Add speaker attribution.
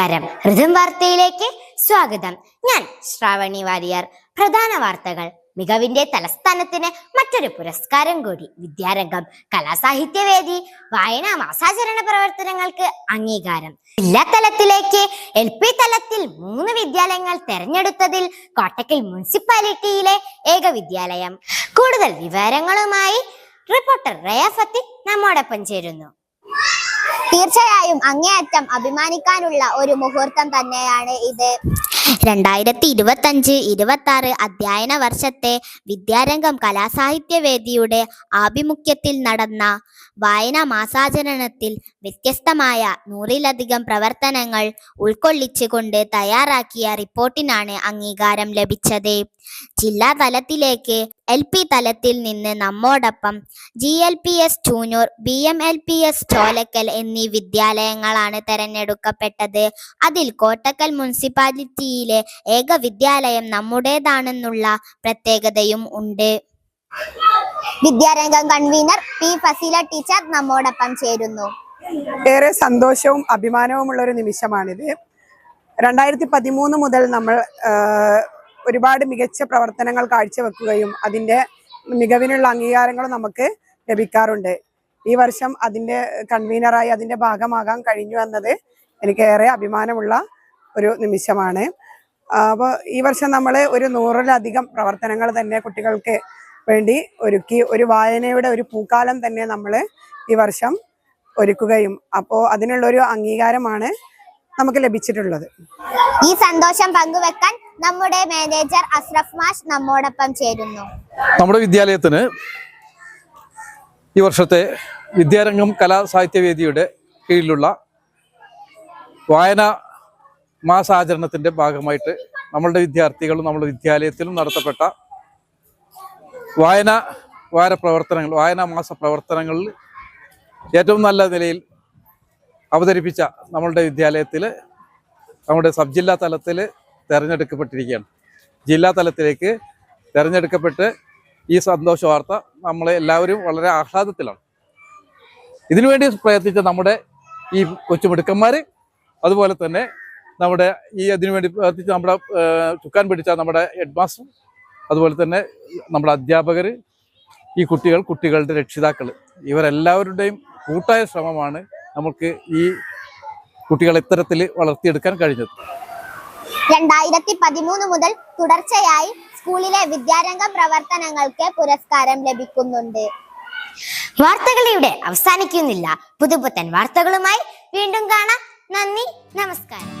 Speaker 1: നമസ്കാരം. ഋതം വാർത്തയിലേക്ക് സ്വാഗതം. ഞാൻ ശ്രാവണി വാര്യർ. പ്രധാന വാർത്തകൾ. മികവിന്റെ തലസ്ഥാനത്തിന് മറ്റൊരു പുരസ്കാരം കൂടി. വിദ്യാരംഗം കലാസാഹിത്യവേദി വായനാ മാസാചരണ പ്രവർത്തനങ്ങൾക്ക് അംഗീകാരം. ജില്ലാ തലത്തിലേക്ക് എൽ പി തലത്തിൽ മൂന്ന് വിദ്യാലയങ്ങൾ തെരഞ്ഞെടുത്തതിൽ കോട്ടക്കൽ മുനിസിപ്പാലിറ്റിയിലെ ഏക വിദ്യാലയം. കൂടുതൽ വിവരങ്ങളുമായി റിപ്പോർട്ടർ റയാഫത്തി നമ്മോടൊപ്പം ചേരുന്നു.
Speaker 2: തീർച്ചയായും അങ്ങേയറ്റം അഭിമാനിക്കാനുള്ള ഒരു മുഹൂർത്തം തന്നെയാണ് ഇത്.
Speaker 3: രണ്ടായിരത്തി ഇരുപത്തി അഞ്ച് ഇരുപത്തി അധ്യയന വർഷത്തെ വിദ്യാരംഗം കലാസാഹിത്യവേദിയുടെ ആഭിമുഖ്യത്തിൽ നടന്ന വായനാ മാസാചരണത്തിൽ വ്യത്യസ്തമായ നൂറിലധികം പ്രവർത്തനങ്ങൾ ഉൾക്കൊള്ളിച്ചുകൊണ്ട് തയ്യാറാക്കിയ റിപ്പോർട്ടിനാണ് അംഗീകാരം ലഭിച്ചത്. ജില്ലാ തലത്തിലേക്ക് എൽ പി തലത്തിൽ നിന്ന് നമ്മോടൊപ്പം G L P S Choonoor B M L P S Cholakkal എന്നീ വിദ്യാലയങ്ങളാണ് തെരഞ്ഞെടുക്കപ്പെട്ടത്. അതിൽ കോട്ടക്കൽ മുനിസിപ്പാലിറ്റിയിലെ ഏക വിദ്യാലയം നമ്മുടേതാണെന്നുള്ള പ്രത്യേകതയും ഉണ്ട്.
Speaker 2: Vidyarangam convener P Faseela teacher നമ്മോടൊപ്പം ചേരുന്നു.
Speaker 4: ഏറെ സന്തോഷവും അഭിമാനവുമുള്ള ഒരു നിമിഷമാണിത്. രണ്ടായിരത്തി പതിമൂന്ന് മുതൽ നമ്മൾ ഒരുപാട് മികച്ച പ്രവർത്തനങ്ങൾ കാഴ്ചവെക്കുകയും അതിന്റെ മികവിനുള്ള അംഗീകാരങ്ങളും നമുക്ക് ലഭിക്കാറുണ്ട്. ഈ വർഷം അതിന്റെ കൺവീനറായി അതിന്റെ ഭാഗമാകാൻ കഴിഞ്ഞു എന്നത് എനിക്ക് ഏറെ അഭിമാനമുള്ള ഒരു നിമിഷമാണ്. അപ്പോൾ ഈ വർഷം നമ്മൾ ഒരു നൂറിലധികം പ്രവർത്തനങ്ങൾ തന്നെ കുട്ടികൾക്ക് വേണ്ടി ഒരുക്കി. ഒരു വായനയുടെ ഒരു പൂക്കാലം തന്നെ നമ്മൾ ഈ വർഷം ഒരുക്കുകയും അപ്പോൾ അതിനുള്ളൊരു അംഗീകാരമാണ് നമുക്ക് ലഭിച്ചിട്ടുള്ളത്.
Speaker 2: ഈ സന്തോഷം പങ്കുവെക്കാൻ നമ്മുടെ മാനേജർ അഷ്റഫ് മാഷ് നമ്മോടൊപ്പം ചേരുന്നു.
Speaker 5: നമ്മുടെ വിദ്യാലയത്തിന് ഈ വർഷത്തെ വിദ്യാരംഗം കലാ കലാസാഹിത്യവേദിയുടെ കീഴിലുള്ള വായന മാസാചരണത്തിന്റെ ഭാഗമായിട്ട് നമ്മളുടെ വിദ്യാർത്ഥികളും നമ്മുടെ വിദ്യാലയത്തിലും നടത്തപ്പെട്ട വായന വാര പ്രവർത്തനങ്ങൾ വായനാ മാസ പ്രവർത്തനങ്ങളിൽ ഏറ്റവും നല്ല നിലയിൽ അവതരിപ്പിച്ച നമ്മളുടെ വിദ്യാലയത്തിൽ നമ്മുടെ സബ് ജില്ലാ തലത്തിൽ തിരഞ്ഞെടുക്കപ്പെട്ടിരിക്കുകയാണ്. ജില്ലാ തലത്തിലേക്ക് തിരഞ്ഞെടുക്കപ്പെട്ട് ഈ സന്തോഷ വാർത്ത നമ്മളെ എല്ലാവരും വളരെ ആഹ്ലാദത്തിലാണ്. ഇതിനുവേണ്ടി പ്രയത്നിച്ച നമ്മുടെ ഈ കൊച്ചുമിടുക്കന്മാർ അതുപോലെ തന്നെ നമ്മുടെ ഈ അതിനുവേണ്ടി പ്രവർത്തിച്ച് നമ്മുടെ ചുക്കാൻ പിടിച്ച നമ്മുടെ ഹെഡ് മാസ്റ്റർ അതുപോലെ തന്നെ നമ്മുടെ അധ്യാപകർ ഈ കുട്ടികൾ കുട്ടികളുടെ രക്ഷിതാക്കൾ ഇവരെല്ലാവരുടെയും കൂട്ടായ ശ്രമമാണ് നമുക്ക് ഈ കുട്ടികളെ ഇത്തരത്തിൽ വളർത്തിയെടുക്കാൻ കഴിഞ്ഞത്.
Speaker 2: രണ്ടായിരത്തി പതിമൂന്ന് മുതൽ തുടർച്ചയായി സ്കൂളിലെ വിദ്യാരംഗ പ്രവർത്തനങ്ങൾക്ക് പുരസ്കാരം ലഭിക്കുന്നുണ്ട്.
Speaker 1: വാർത്തകൾ ഇവിടെ അവസാനിക്കുന്നില്ല. പുതുപുത്തൻ വാർത്തകളുമായി വീണ്ടും കാണാം. നന്ദി നമസ്കാരം.